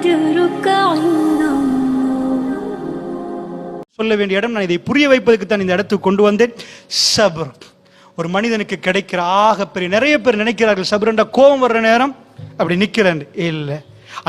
أجرك عند الله சொல்ல வேண்டிய இடம் நான் இதை புரிய வைப்பதற்கு தான் இந்த இடத்துக்கு கொண்டு வந்தேன் சபர் ஒரு மனிதனுக்கு கிடைக்கிற ஆகப்பெரிய நிறைய பேர் நினைக்கிறார்கள் சபர்ன்ற கோபம் வர்ற நேரம் அப்படி நிக்கிறேன் இல்லை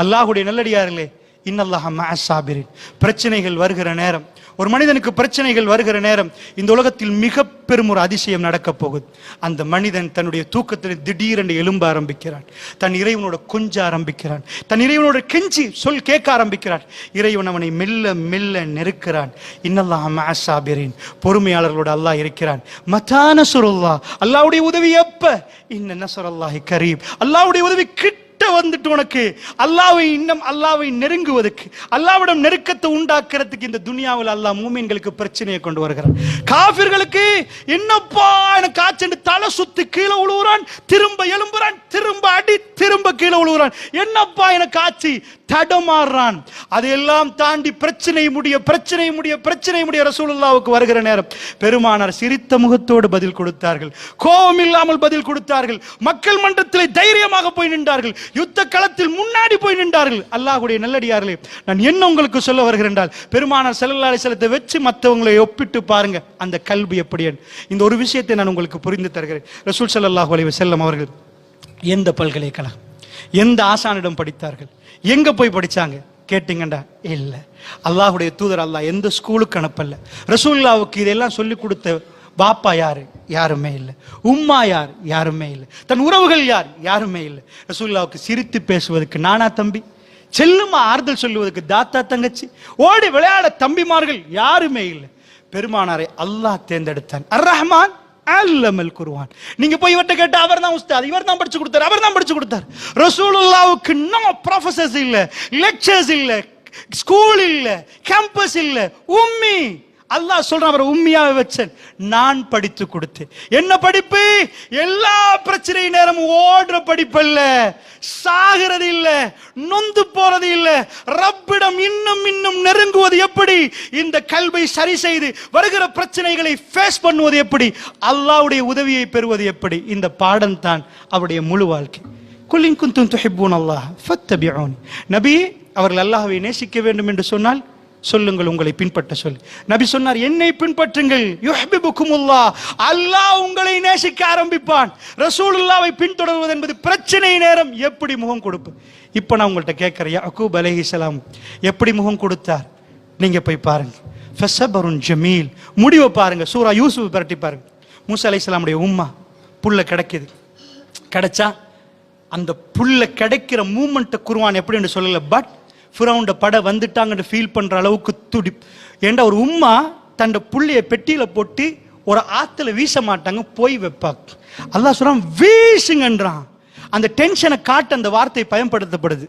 அல்லாஹுடைய நல்லடியார்களே இன்னல்லாஹ மஅசாபிரின் பிரச்சனைகள் வருகிற நேரம் ஒரு மனிதனுக்கு பிரச்சனைகள் வருகிற நேரம் இந்த உலகத்தில் மிக பெரும் ஒரு அதிசயம் நடக்க போகுது. அந்த மனிதன் தன்னுடைய தூக்கத்தில் திடீரென்று எலும்ப ஆரம்பிக்கிறான். தன் இறைவனோட கொஞ்ச ஆரம்பிக்கிறான். தன் இறைவனோட கெஞ்சி சொல் கேட்க ஆரம்பிக்கிறான். இறைவன் அவனை மெல்ல மெல்ல நெருக்கிறான். இன்னல்லாஹ் மஅசாபிரின் பொறுமையாளர்களோட அல்லாஹ் இருக்கிறான். மத்தா சுருல்லா அல்லாவுடைய உதவி எப்ப? இன்ன நசுரல்லாஹி கரீம் அல்லாவுடைய உதவி கிட்ட வந்துட்டு உனக்கு. அல்லாவை இன்னும் அல்லாவை நெருங்குவதற்கு. அல்லாவிடம் நெருக்கத்தை உண்டாக்குறதுக்கு இந்த துனியாவில் அல்லாஹ் மூமின்களுக்கு பிரச்சனையை கொண்டு வருகிறார் காபிர்களுக்கு என்னப்பா எனக்கு காய்ச்சல் தலை சுத்தி கீழே உழுவுறான் திரும்ப எழும்புறான். திரும்ப அடி திரும்ப கீழே உழுவுறான். என்னப்பா எனக்கு ஆச்சு? தடமாறுறான். அதையெல்லாம் தாண்டி பிரச்சனை முடிய பிரச்சனை முடிய பிரச்சனை முடிய ரசூலுல்லாவுக்கு வருகிற நேரம். பெருமானார் சிரித்த முகத்தோடு பதில் கொடுத்தார்கள். கோபம் இல்லாமல் பதில் கொடுத்தார்கள். மக்கள் மன்றத்தில் தைரியமாக போய் நின்றார்கள். யுத்த களத்தில் முன்னாடி போய் நின்றார்கள். அல்லாஹுடைய நல்லடியார்களே நான் என்ன உங்களுக்கு சொல்ல வருகிறேன் பெருமானார் செல்லல்லாலை செலத்தை வச்சு மற்றவங்களை ஒப்பிட்டு பாருங்க. அந்த கல்வி எப்படி? இந்த ஒரு விஷயத்தை நான் உங்களுக்கு புரிந்து தருகிறேன். ரசூல் செல்லல்லாஹு அலைஹி செல்லம் அவர்கள் எந்த பல்கலைக்கழகம் எந்த ஆசானிடம் படித்தார்கள்? எங்க போய் படித்தாங்க கேட்டீங்கண்டா இல்லை. அல்லாஹ்வுடைய தூதர் அல்லாஹ் எந்த ஸ்கூலுக்கு அனுப்பல. ரசூல்லாவுக்கு இதெல்லாம் சொல்லி கொடுத்த பாப்பா யாரு? யாருமே இல்லை. உம்மா யார்? யாருமே இல்லை. தன் உறவுகள் யார்? யாருமே இல்லை. ரசூல்லாவுக்கு சிரித்து பேசுவதற்கு நானா தம்பி? செல்லுமா ஆறுதல் சொல்லுவதற்கு தாத்தா தங்கச்சி? ஓடி விளையாட தம்பிமார்கள் யாருமே இல்லை. பெருமானாரை அல்லாஹ் தேர்ந்தெடுத்தான். அர் ரஹ்மான் அல்லமல் குருவான். நீங்க போய் இவர்ட்ட கேட்டு அவர் தான் உஸ்தாத் இவர் தான் படிச்சு கொடுத்தார் அவர் தான் படிச்சு கொடுத்தார். ரசூலுல்லாவுக்கு நோ ப்ரொஃபசர்ஸ் இல்ல லெக்சர்ஸ் இல்ல ஸ்கூல் இல்ல கேம்பஸ் இல்ல உம்மி. அல்லாஹ் சொல்றான் அவர் உண்மையாக வச்சேன். நான் படித்து கொடுத்தேன். என்ன படிப்பு? எல்லா பிரச்சனை நேரம் ஓடுற படிப்பு இல்ல சாகிறது இல்ல. நொந்து போறது இல்ல. ரப்பிடம் இன்னும் இன்னும் நெருங்குவது எப்படி? இந்த கல்வை சரி செய்து வருகிற பிரச்சனைகளை ஃபேஸ் பண்ணுவது எப்படி? அல்லாஹ்வுடைய உதவியை பெறுவது எப்படி? இந்த பாடம் தான் அவருடைய முழு வாழ்க்கை. குல்லின் குந்தும் துஹிப்பூன் அல்லாஹ் ஃபத்தபிஊன் நபி அவர்கள் அல்லாஹ்வை நேசிக்க வேண்டும் என்று சொன்னால் சொல்லுங்கள் உங்களை பின்பற்ற சொல்லி. நபி சொன்னார் என்னை பின்பற்றுங்கள் யுஹ்பிபுக்குமுல்லா அல்லாஹ் உங்களை நேசிக்க ஆரம்பிப்பான். ரசூலுல்லாவை பின்தொடர்வது என்பது பிரச்சனை நேரம். எப்படி முகம் கொடுப்பு? இப்போ நான் உங்கள்கிட்ட கேட்குறேன் யாக்கூப் அலைஹிஸ்ஸலாம் எப்படி முகம் கொடுத்தார்? நீங்கள் போய் பாருங்கள் ஃபெசபருன் ஜமீல். முடிவை பாருங்க சூரா யூசுஃப் பரட்டி பாருங்க. மூசா அலிஸ்லாமுடைய உம்மா புல்ல கிடைக்குது. கிடைச்சா அந்த புல்ல கிடைக்கிற மூமெண்ட்டை குருவான் எப்படின்னு சொல்லலை பட் ஃபிரௌண்ட பட வந்துட்டாங்கன்னு ஃபீல் பண்ற அளவுக்கு துடி ஏண்டா ஒரு உம்மா தன்னோட புள்ளைய பெட்டியில போட்டு ஒரு ஆத்துல வீச மாட்டாங்க போய் வைப்பாங்க. அல்லாஹ் சொல்றான் வீசுங்கன்றான். அந்த டென்ஷனை காட்ட அந்த வார்த்தை பயன்படுத்தப்படுது.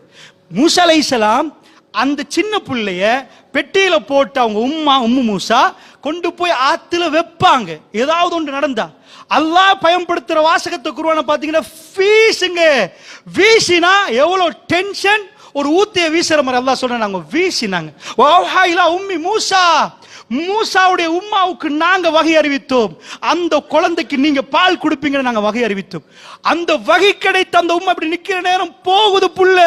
மூசா அந்த சின்ன பிள்ளைய பெட்டியில போட்டு அவங்க உம்மா உம்மு மூசா கொண்டு போய் ஆத்துல வைப்பாங்க. ஏதாவது ஒன்று நடந்தா. அல்லாஹ் பயன்படுத்துற வாசகத்தை குருவான பாத்தீங்கன்னா வீசுங்க. வீசினா எவ்வளவு டென்ஷன் ஒரு ஊத்தியை வீசுற மாதிரி எல்லாம் சொல்ற நாங்க வீசினாங்க. வௌஹா உம்மி மூசா. மூசாவுடைய உம்மாவுக்கு நாங்க வகை அறிவித்தோம். அந்த குழந்தைக்கு நீங்க பால் கொடுப்பீங்கன்னு நாங்க வகை அறிவித்தோம். அந்த வகை கிடைத்த அந்த உம்மா இப்படி நிக்கிற நேரம் போகுது புள்ள.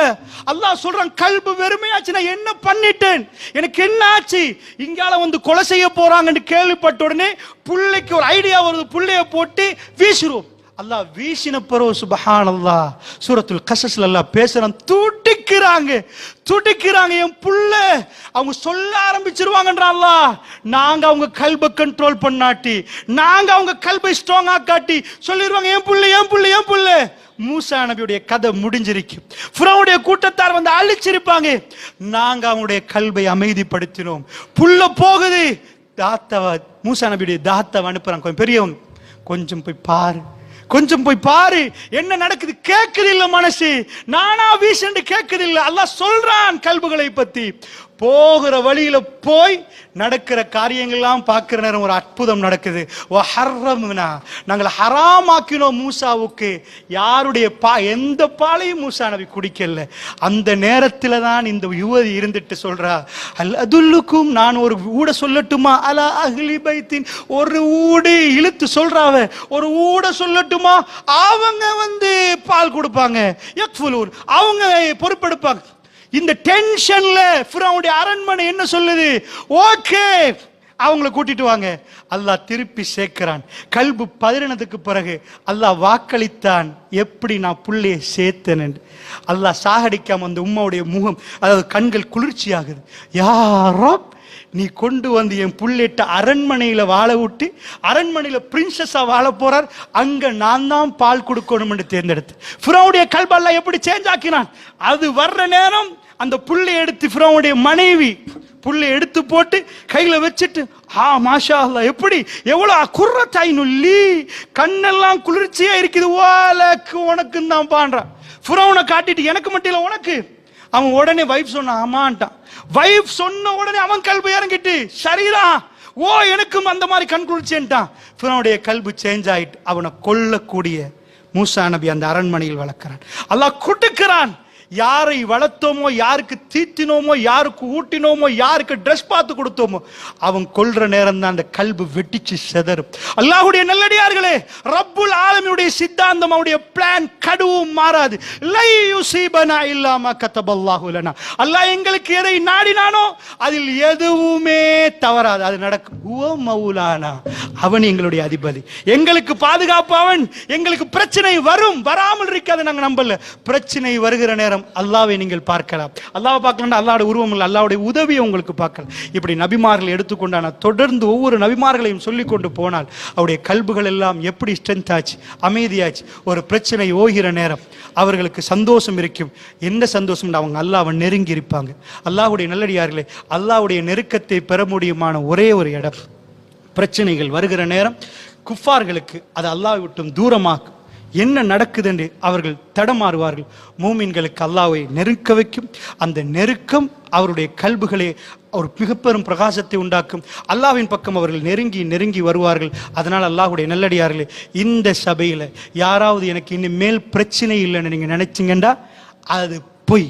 அல்லாஹ் சொல்றான் கல்பு வெறுமையாச்சு நான் என்ன பண்ணிட்டேன்? எனக்கு என்ன ஆச்சு? இங்கால வந்து கொலை செய்ய போறாங்கன்னு கேள்விப்பட்ட உடனே புள்ளைக்கு ஒரு ஐடியா வருது புள்ளைய போட்டு வீசுறோம். அல்லாஹ் வீசின பிறகு சுபஹான் அல்லாஹ் சூரத்துல் கசஸ்ல அல்லாஹ் பேசுறான். துடிக்கிறாங்க. துடிக்கிறாங்க. என் புள்ள. அவங்க சொல்ல ஆரம்பிச்சிருவாங்கன்றா நாங்க அவங்க கல்பை கண்ட்ரோல் பண்ணாட்டி நாங்க அவங்க கல்பை ஸ்ட்ராங் ஆக்காட்டி சொல்லிடுவாங்க என் புள்ள என் புள்ள என் புள்ள. மூசா நபியுடைய கதை முடிஞ்சிருக்கு. ஃபிரௌனுடைய கூட்டத்தார் வந்து அழிச்சிருப்பாங்க. நாங்க அவங்களுடைய கல்வை அமைதிப்படுத்தினோம். புள்ள போகுது. தாத்தவ மூசா நபியுடைய தாத்தவ அனுப்புறாங்க கொஞ்சம் பெரியவங்க கொஞ்சம் போய் பாரு. கொஞ்சம் போய் பாரு என்ன நடக்குது? கேக்குது இல்ல மனசு? நானா வீசண்டு கேட்குது இல்ல? அல்லாஹ் சொல்றான் கல்புகளை பத்தி. போகிற வழியில போய் நடக்கிற காரியங்கள்லாம் பார்க்கிற நேரம் ஒரு அற்புதம் நடக்குது. ஓ ஹர்ரம்னா. நாங்கள் ஹராமாக்கினோம் மூசாவுக்கு. யாருடைய பா எந்த பாலையும் மூசா நபி குடிக்கல. அந்த நேரத்தில் தான் இந்த யுவதி இருந்துட்டு சொல்றா அல் அதுல்லுக்கும் நான் ஒரு ஊட சொல்லட்டுமா? அலா அகிலி பைத்தின். ஒரு ஊடு இழுத்து சொல்றாவ ஒரு ஊட சொல்லட்டுமா? அவங்க வந்து பால் கொடுப்பாங்க. அவங்க பொறுப்பெடுப்பாங்க. இந்த டென்ஷன்ல அவனுடைய அரண்மனை என்ன சொல்லுது? ஓகே அவங்கள கூட்டிட்டு வாங்க. அல்லாஹ் திருப்பி சேர்க்கிறான். கல்பு பதினதுக்கு பிறகு அல்லாஹ் வாக்களித்தான். எப்படி நான் புள்ளையை சேர்த்தேன் என்று. அல்லாஹ் சாகடிக்காம அந்த உம்மாவுடைய முகம் அதாவது கண்கள் குளிர்ச்சியாகுது. யாரோ நீ கொண்டு வந்து என் புள்ளிட்ட அரண்மனையில் வாழ விட்டு அரண்மனையில் பிரின்சஸா வாழ போறார். அங்க நான் தான் பால் கொடுக்கணும் என்று தேர்ந்தெடுத்து. ஃபிரோவுடைய கல்பெல்லாம் எப்படி சேஞ்ச் ஆக்கினான்? அது வர்ற நேரம் அந்த புள்ளை எடுத்து ஃபிரோவுடைய மனைவி புள்ளை எடுத்து போட்டு கையில் வச்சுட்டு ஆ மாஷா அல்லாஹ் எப்படி? எவ்வளவு குர்ரத்தாயினுள்ளி கண்ணெல்லாம் குளிர்ச்சியாக இருக்குது. ஓலக்கு உனக்கு தான் பாடுறான் ஃபிரௌனை காட்டிட்டு எனக்கு மட்டும் இல்லை உனக்கு. அவன் உடனே வைஃப் சொன்னான் ஆமான்ட்டான். வைஃப் சொன்ன உடனே அவன் கல்வி இறங்கிட்டு சரிடா ஓ எனக்கும் அந்த மாதிரி கண் குளிர்ச்சின்ட்டான். அவனுடைய கல்வி சேஞ்ச் ஆயிட்டு அவனை கொல்லக்கூடிய மூசா நபி அந்த அரண்மனையில் வளர்க்கிறான். அல்லாஹ் குட்டுக்கிறான் யாரை வளர்த்தோமோ யாருக்கு தீத்தினோமோ யாருக்கு ஊட்டினோமோ யாருக்கு ட்ரெஸ் பார்த்து கொடுத்தோமோ அவன் கொல்ற நேரம் தான் அந்த கல்பு வெட்டிச்சு செதறும். அல்லாஹுடைய நல்லடியார்களே ரப்புல் ஆலமியுடைய சித்தாந்தம் அவருடைய பிளான் கடுவும் மாறாது. லை யுசீபனா இல்லாம கத்தபல்லாஹு லனா. அல்லாஹ் எங்களுக்கு எதை நாடினானோ அதில் எதுவுமே தவறாது. அது நடக்கும். ஓ மௌலானா அவன் எங்களுடைய அதிபதி. எங்களுக்கு பாதுகாப்பு அவன். எங்களுக்கு பிரச்சனை வரும். வராமல் இருக்காது நாங்கள் நம்பல. பிரச்சனை வருகிற நேரம் அல்லாவை நீங்கள் பார்க்கலாம். அல்லாவை பார்க்கலன்னா அல்லாவோட உருவம் இல்லை. அல்லாவுடைய உதவியை உங்களுக்கு பார்க்கலாம். இப்படி நபிமார்கள் எடுத்துக்கொண்டான தொடர்ந்து ஒவ்வொரு நபிமார்களையும் சொல்லிக் கொண்டு போனால் அவருடைய கல்புகள் எல்லாம் எப்படி ஸ்ட்ரென்த் ஆச்சு? அமைதியாச்சு. ஒரு பிரச்சனை ஓகிற நேரம் அவர்களுக்கு சந்தோஷம் இருக்கும். என்ன சந்தோஷம் அவங்க அல்லாவை நெருங்கி இருப்பாங்க. அல்லாஹ்வுடைய நல்லடியார்களே அல்லாவுடைய நெருக்கத்தை பெற முடியுமான ஒரே ஒரு இடம். பிரச்சனைகள் வருகிற நேரம் குஃபார்களுக்கு அது அல்லாஹ் விட்டும் தூரமாக்கும் என்ன நடக்குது என்று அவர்கள் தடமாறுவார்கள். மூமின்களுக்கு அல்லாவை நெருக்க வைக்கும். அந்த நெருக்கம் அவருடைய கல்புகளே ஒரு மிகப்பெரும் பிரகாசத்தை உண்டாக்கும். அல்லாஹ்வின் பக்கம் அவர்கள் நெருங்கி நெருங்கி வருவார்கள். அதனால் அல்லாஹுடைய நல்லடியார்களே இந்த சபையில் யாராவது எனக்கு இன்னும் மேல் பிரச்சனை இல்லைன்னு நீங்கள் நினைச்சிங்கண்டா அது பொய்.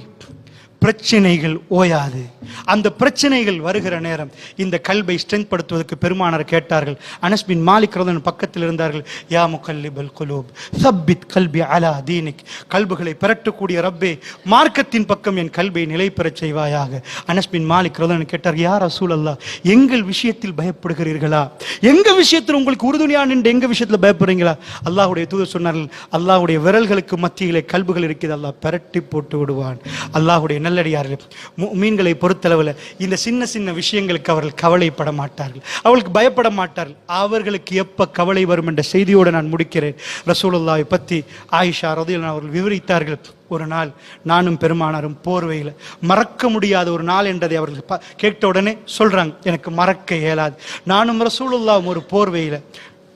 பிரச்சனைகள் ஓயாது. அந்த பிரச்சனைகள் வருகிற நேரம் இந்த கல்வை ஸ்ட்ரென்த் படுத்துவதற்கு பெருமானார் கேட்டார்கள். அனஸ்பின் மாலிக் ரதன் பக்கத்தில் இருந்தார்கள். யா முகல்லிபல் குலூப் சப்பித் கல்பி அலா தீனிக். கல்புகளை பெரட்டக்கூடிய ரப்பே மார்க்கத்தின் பக்கம் என் கல்வை நிலை பெறச் செய்வாயாக. அனஸ்பின் மாலிக் ரதன் கேட்டார் யார் அசூல் அல்லா எங்கள் விஷயத்தில் பயப்படுகிறீர்களா? எங்க விஷயத்தில் உங்களுக்கு உறுதுணையா நின்று எங்க விஷயத்தில் பயப்படுறீங்களா? அல்லாஹுடைய தூதர் சொன்னார்கள் அல்லாஹுடைய விரல்களுக்கு மத்தியிலே கல்புகள் இருக்குது அல்லாஹ் பெரட்டி போட்டு விடுவான். அல்லாஹுடைய நல்லடியார்கள். மீன்களை பொறுத்தளவில் இந்த சின்ன சின்ன விஷயங்களுக்கு அவர்கள் கவலைப்பட மாட்டார்கள். அவளுக்கு பயப்பட மாட்டார்கள். அவர்களுக்கு எப்போ கவலை வரும் என்ற செய்தியோடு நான் முடிக்கிறேன். ரசூலுல்லாவை பற்றி ஆயிஷா ரதியல்லாஹு அவர்கள் விவரித்தார்கள். ஒரு நாள் நானும் பெருமானாரும் போர்வையில் மறக்க முடியாத ஒரு நாள் என்றதை அவர்கள் ப- கேட்ட உடனே சொல்கிறாங்க எனக்கு மறக்க இயலாது. நானும் ரசூலுல்லாவும் ஒரு போர்வையில்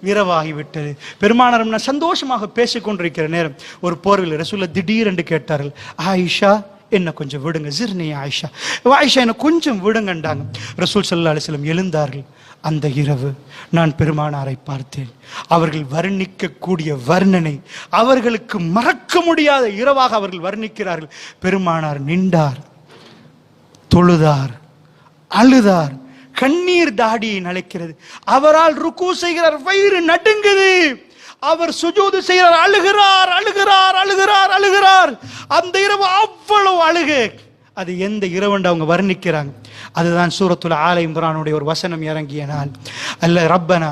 இரவாகிவிட்டது பெருமானாரும் நான் சந்தோஷமாக பேசிக்கொண்டிருக்கிற நேரம் ஒரு போர்வையில் ரசூலை திடீரென்று கேட்டார்கள். ஆயிஷா என்ன கொஞ்சம் விடுங்க ஜிர்னி ஆயிஷா. ஆயிஷா என்னை கொஞ்சம் விடுங்கண்டாங்க. ரசூல் சல்லா அலிஸ்லம் எழுந்தார்கள். அந்த இரவு நான் பெருமானாரை பார்த்தேன். அவர்கள் வர்ணிக்கக்கூடிய வர்ணனை அவர்களுக்கு மறக்க முடியாத இரவாக அவர்கள் வர்ணிக்கிறார்கள். பெருமானார் நின்றார் தொழுதார் அழுதார். கண்ணீர் தாடியை நலைக்கிறது அவரால் ருக்கு செய்கிறார் வயிறு நடுங்குது. அவர் சுஜூது செய்கிறார். அழுகிறார் அழுகிறார் அழுகிறார் அழுகிறார். அந்த இரவு அவ்வளவு அழுகு. அது எந்த இரவுண்டு அவங்க வர்ணிக்கிறாங்க? அதுதான் சூரத்துல ஆலை இம்ரானுடைய ஒரு வசனம் இறங்கிய நாள் அல்ல ரப்பனா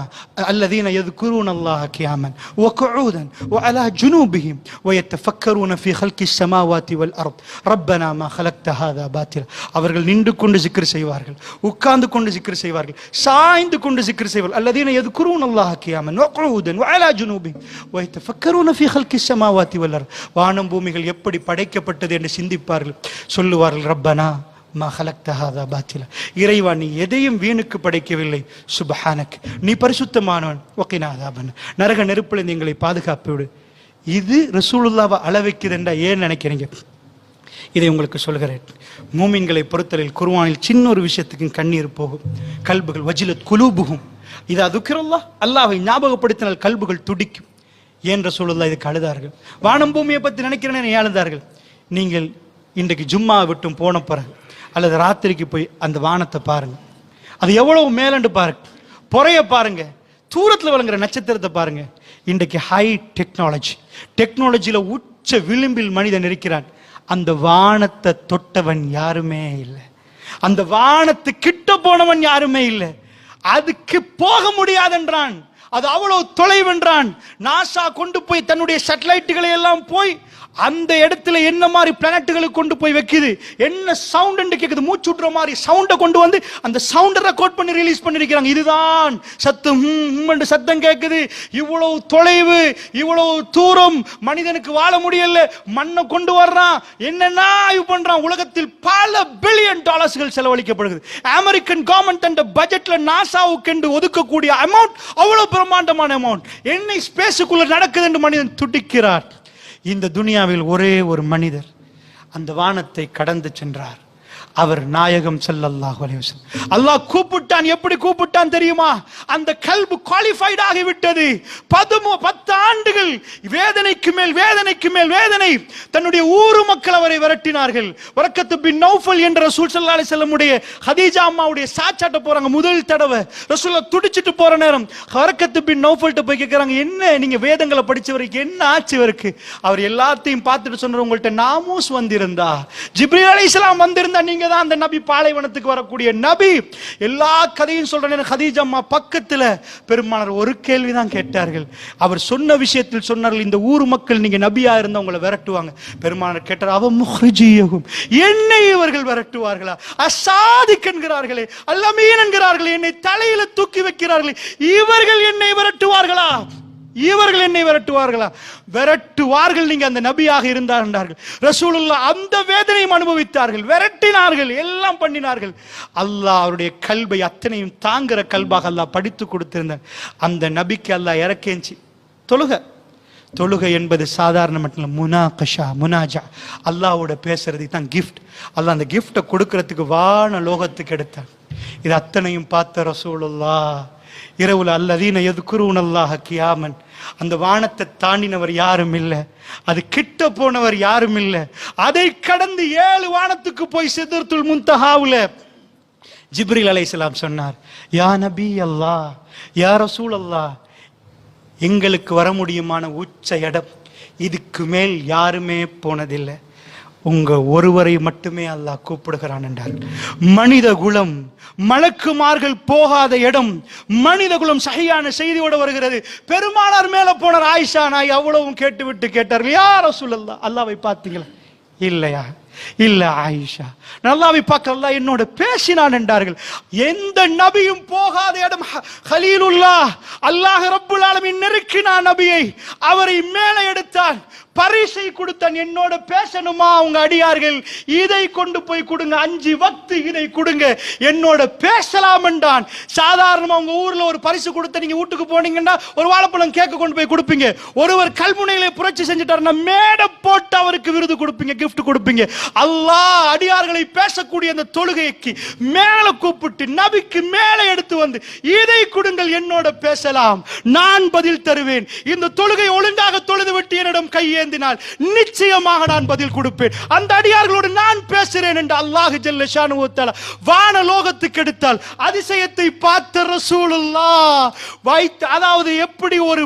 الذين يذكرون الله قياما وقعودا وعلى جنوبهم ويتفكرون في خلق السماوات والارض ربنا ما خلقت هذا باطلا அவர்கள் நின்று கொண்டு zikr செய்வார்கள் உட்கார்ந்து கொண்டு zikr செய்வார்கள் சாய்ந்து கொண்டு zikr செய்வார்கள் الذين يذكرون الله قياما وقعودا وعلى جنوبهم ويتفكرون في خلق السماوات والارض வானம் பூமிகள் எப்படி படைக்கப்பட்டது என்று சிந்திப்பார்கள் சொல்லுவார்கள் ரப்பனா மா பாத்தில. இறைவா நீ எதையும் வீணுக்கு படைக்கவில்லை. சுபஹானக். நீ பரிசுத்தமானவன். ஒக்கினாதாபன் நரக நெருப்பில் எங்களை பாதுகாப்பு விடு. இது ரசூலுல்லாவை அளவைக்குதுண்டா ஏன் நினைக்கிறீங்க? இதை உங்களுக்கு சொல்கிறேன். மூமின்களை பொறுத்தலில் குருவானில் சின்ன ஒரு விஷயத்துக்கும் கண்ணீர் போகும். கல்புகள் வஜிலத் குலூபுகும் இது அதுக்கிறல்லா அல்லாவை ஞாபகப்படுத்தினால் கல்புகள் துடிக்கும். ஏன் ரசூலுல்லா இதுக்கு அழுதார்கள்? வானம் பூமியை பற்றி நினைக்கிறேன்னு அழுதார்கள்? நீங்கள் இன்றைக்கு ஜும்மா விட்டும் போன பிறகு அல்லது ராத்திரிக்கு போய் அந்த வானத்தை பாருங்க. அது எவ்வளவு மேலண்டு பாருங்க. புறைய பாருங்க. தூரத்தில் விளங்குற நட்சத்திரத்தை பாருங்க. இன்றைக்கு ஹை டெக்னாலஜி டெக்னாலஜியில் உச்ச விளிம்பில் மனிதன் இருக்கிறான். அந்த வானத்தை தொட்டவன் யாருமே இல்லை. அந்த வானத்து கிட்ட போனவன் யாருமே இல்லை. அதுக்கு போக முடியாதென்றான். அது அவ்வளவு தொலைவென்றான். நாசா கொண்டு போய் தன்னுடைய சேட்டலைட்டுகளை எல்லாம் போய் அந்த இடத்துல என்ன மாதிரி பிளானட்டுகளை கொண்டு போய் வைக்குது? என்ன சவுண்ட் கேட்குது மூச்சு விடுற மாதிரி சவுண்டை கொண்டு வந்து அந்த சவுண்டை ரெக்கார்ட் பண்ணி ரிலீஸ் பண்ணிருக்கிறாங்க. இதுதான் சத்தம். என்று சத்தம் கேட்குது இவ்வளவு தொலைவு இவ்வளவு தூரம் மனிதனுக்கு வாழ முடியல. மண்ணை கொண்டு வர்றான். என்னென்ன ஆய்வு பண்றான்? உலகத்தில் பல பில்லியன் டாலர்ஸ்கள் செலவழிக்கப்படுகிறது. அமெரிக்கன் கவர்மெண்ட் அந்த பட்ஜெட்ல நாசாவுக்கு என்று ஒதுக்கக்கூடிய அமௌண்ட் அவ்வளவு பிரம்மாண்டமான அமௌண்ட் என்னை ஸ்பேஸுக்குள்ள நடக்குது என்று மனிதன் துடிக்கிறார். இந்த துனியாவில் ஒரே ஒரு மனிதர். அந்த வானத்தை கடந்து சென்றார். அவர் நாயகம் செல்லல்லாஹு அலைவசம் அல்லாஹ் கூப்பிட்டான் எப்படி கூப்பிட்டான் தெரியுமா? அந்த கல்பு குவாலிஃபைட் ஆகிவிட்டது. பதுமோ பத்து ஆண்டுகள் வேதனைக்கு மேல் வேதனைக்கு மேல் வேதனை. தன்னுடைய ஊரு மக்கள் அவரை விரட்டினார்கள். வரக்கத்து பின் நௌஃபல் என்ற ரசூல் ஸல்லல்லாஹு அலைஹி வஸல்லமுடைய ஹதீஜா அம்மாவுடைய சாச்சாட்ட போறாங்க. முதல் தடவை ரசூலை துடிச்சிட்டு போற நேரம். வரக்கத்து பின் நௌஃபல்ட்ட போய் கேட்கறாங்க என்ன? நீங்க வேதங்களை படிச்சவருக்கு என்ன ஆச்சு இவருக்கு? அவர் எல்லாத்தையும் பார்த்துட்டு சொன்னார் உங்கள்ட்ட நாமூஸ் வந்திருந்தா. ஜிப்ரீல் அலைஹிஸ்ஸலாம் வந்திருந்தா நீங்க தான் அந்த நபி பாலைவனத்துக்கு வரக்கூடிய நபி. எல்லா கதையும் சொல்றேன் ஹதீஜா அம்மா பக்கத்துல பெருமானார் ஒரு கேள்வி தான் கேட்டார்கள். அவர் சொன்ன விஷயத்தில் சொன்னார்கள் இந்த ஊர் மக்கள் நீங்க நபியா இருந்தா உங்களை விரட்டுவாங்க. பெருமானார் கேட்டார் அவ முஹ்ரிஜியகும் என்னை இவர்கள் விரட்டுவார்களா? அசாதிக் என்கிறார்களே அல்லமீன் என்கிறார்களே என்னை தலையில தூக்கி வைக்கிறார்களே இவர்கள் என்னை விரட்டுவார்களா? இவர்கள் என்னை விரட்டுவார்களா? விரட்டுவார்கள் நீங்க அந்த நபியாக இருந்தார் என்றார்கள். ரசூலுல்லா அந்த வேதனையும் அனுபவித்தார்கள். விரட்டினார்கள். எல்லாம் பண்ணினார்கள். அல்லாஹ் அவருடைய கல்வை அத்தனையும் தாங்குற கல்பாக அல்லாஹ் படித்து கொடுத்திருந்தார். அந்த நபிக்கு அல்லாஹ் இறக்கேஞ்சி தொழுக. தொழுகை என்பது சாதாரண மட்டும் முனா கஷா முனாஜா. அல்லாவோட பேசுறது தான் கிஃப்ட் அல்லாஹ் அந்த கிஃப்டை கொடுக்கறதுக்கு வான லோகத்துக்கு எடுத்தார். இது அத்தனையும் பார்த்த ரசூலுல்லா. இரவுல அல்லதீன எதுக்குருவன் அல்லாஹ் கியாமன். அந்த வானத்தை தாண்டினவர் யாரும் இல்லை. அது கிட்ட போனவர் யாரும் இல்லை. அதை கடந்து ஏழு வானத்துக்கு போய் சிதர்த்துல் முன்தஹாவுல ஜிப்ரில் அலைசலாம் சொன்னார் யா நபி அல்லாஹ் யா ரசூல் அல்லாஹ் எங்களுக்கு வர முடியுமான உச்ச இடம் இதுக்கு மேல் யாருமே போனதில்லை. உங்க ஒருவரை மட்டுமே அல்லாஹ் கூப்பிடுகிறான் என்றார். மனித குலம் மலக்குமார்கள் போகாத இடம் மனித குலம் சகையான செய்தியோட வருகிறது. பெருமானார் மேல போனார் ஆயிஷா நாய் அவ்வளவும் கேட்டுவிட்டு கேட்டார் யார சொல்லல்லா அல்லாவை பார்த்தீங்களா? இல்லையா? இல்ல ஆயிஷா. நல்லாவை பார்க்கல என்னோட பேசினான் என்றார்கள். எந்த நபியும் போகாத இடம் ஹ- ஹலீலுல்லா அல்லாஹ் ரப்புல் ஆலமின் நெருக்கினான் நபியை. அவரை மேலே எடுத்தான். பரிசை கொடுத்தன் என்னோட பேசணுமா அவங்க அடியார்கள்? இதை கொண்டு போய் கொடுங்க அஞ்சு வக்து இதை கொடுங்க. என்னோட பேசலாம் என்றான். சாதாரணமா உங்க ஊர்ல ஒரு பரிசு கொடுத்து நீங்க வீட்டுக்கு போனீங்கன்னா ஒரு வாழைப்பழம் கேட்க கொண்டு போய் கொடுப்பீங்க. ஒருவர் கல்முனையில புரட்சி செஞ்சுட்டாருன்னா மேடை போட்டு அவருக்கு விருது கொடுப்பீங்க கிஃப்ட் கொடுப்பீங்க. அல்லாஹ் அடியார்களை பேசக்கூடிய அந்த தொழுகைக்கு மேல கூப்பிட்டு நபிக்கு மேலே எடுத்து வந்து இதை கொடுங்கள் என்னோட பேசலாம். நான் பதில் தருவேன். இந்த தொழுகை ஒழுங்காக தொழுது விட்டு என்னிடம் கையேந்தினால் நிச்சயமாக நான் பதில் கொடுப்பேன். அந்த அடியார்களோடு நான் பேசுறேன் என்று அல்லாஹ் ஜல்ல வான லோகத்துக்கு எடுத்தால் அதிசயத்தை பார்த்த ரசூலுல்லா வைத்து அதாவது எப்படி ஒரு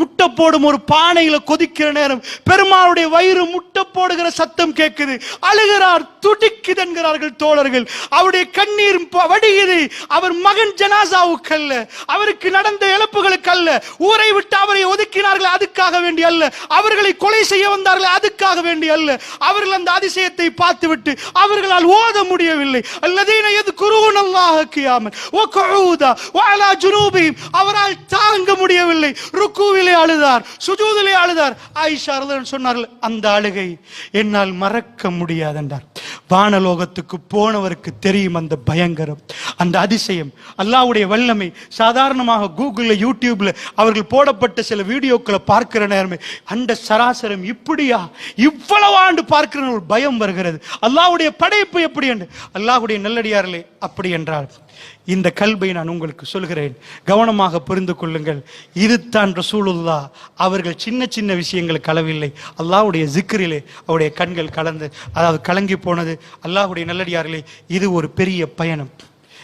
முட்டை போடும் ஒரு பானையில கொதிக்கிற நேரம் பெருமாளுடைய வயிறு முட்டை போடுகிற சத்தம் கேட்குது. அழுகிறார் துடிக்குது என்கிறார்கள் தோழர்கள். அவருடைய கண்ணீர் வடிகிறது அவர் மகன் ஜனாசாவுக்கு அல்ல. அவருக்கு நடந்த இழப்புகளுக்கு அல்ல. ஊரை விட்டு அவரை ஒதுக்கினார்கள் அதுக்காக வேண்டி அல்ல. அவர்களை கொலை செய்ய வந்தார்கள் அதுக்காக வேண்டி அல்ல. அவர்கள் அந்த அதிசயத்தை பார்த்துவிட்டு அவர்களால் ஓத முடியவில்லை. அல்லதீன எது குருவன் கியாமன். ஓ குஊதா வஅலா அவரால் தாங்க முடியவில்லை. ருக்குவிலே அழுதார் சுஜூதிலே அழுதார். ஆயிஷா சொன்னார்கள் அந்த அழுகை என்னால் மறக்க முடியாது என்றார் வானலோகத்துக்கு போனவருக்கு தெரியும் அந்த பயங்கரம் அந்த அதிசயம். அல்லாவுடைய வல்லமை. சாதாரணமாக கூகுளில் யூடியூப்ல அவர்கள் போடப்பட்ட சில வீடியோக்களை பார்க்கிற நேரமே அந்த சராசரம் இப்படியா? இவ்வளவு ஆண்டு பார்க்கிற ஒரு பயம் வருகிறது. அல்லாவுடைய படைப்பு எப்படி என்று? அல்லாஹ்வுடைய நல்லடியார்களே அப்படி என்றார். இந்த கல்வை நான் உங்களுக்கு சொல்கிறேன். கவனமாக புரிந்து கொள்ளுங்கள். இதுதான் ரசூலுல்லா அவர்கள் சின்ன சின்ன விஷயங்கள் களவில்லை. அல்லாவுடைய ஜிக்கரிலே அவருடைய கண்கள் கலந்து அதாவது கலங்கி போனது. அல்லாஹுடைய நல்லடியார்களே இது ஒரு பெரிய பயணம்.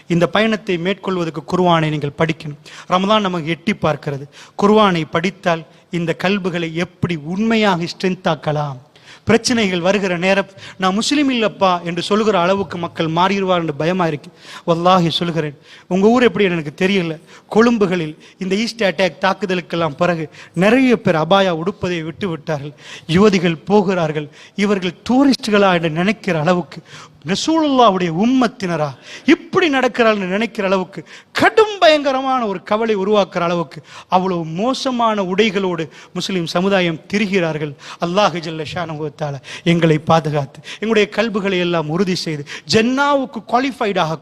இந்த பயணத்தை மேற்கொள்வதற்கு குருவானை நீங்கள் படிக்கணும். ரமதான் நமக்கு எட்டி பார்க்கிறது. குருவானை படித்தால் இந்த கல்புகளை எப்படி உண்மையாக ஸ்ட்ரென்த் ஆக்கலாம்? பிரச்சனைகள் வருகிற நேரம் நான் முஸ்லீம் இல்லப்பா என்று சொல்லுகிற அளவுக்கு மக்கள் மாறிடுவார் என்று பயமா இருக்கு. வல்லாகி சொல்கிறேன். உங்க ஊர் எப்படி எனக்கு தெரியல. கொழும்புகளில் இந்த ஈஸ்ட் அட்டாக் தாக்குதலுக்கெல்லாம் பிறகு நிறைய பேர் அபாயா உடுப்பதை விட்டு விட்டார்கள். யுவதிகள் போகிறார்கள். இவர்கள் டூரிஸ்டுகளா என்று நினைக்கிற அளவுக்கு ரசூலுல்லாவுடைய உம்மத்தினரா இப்படி நடக்கிறாள்னு நினைக்கிற அளவுக்கு கடும் பயங்கரமான ஒரு கவலை உருவாக்குற அளவுக்கு அவ்வளவு மோசமான உடைகளோடு முஸ்லீம் சமுதாயம் திரிகிறார்கள். அல்லாஹு ஜல்ல ஷானுகத்தால எங்களை பாதுகாத்து எங்களுடைய கல்புகளை எல்லாம் உறுதி செய்து ஜென்னாவுக்கு குவாலிஃபைடாக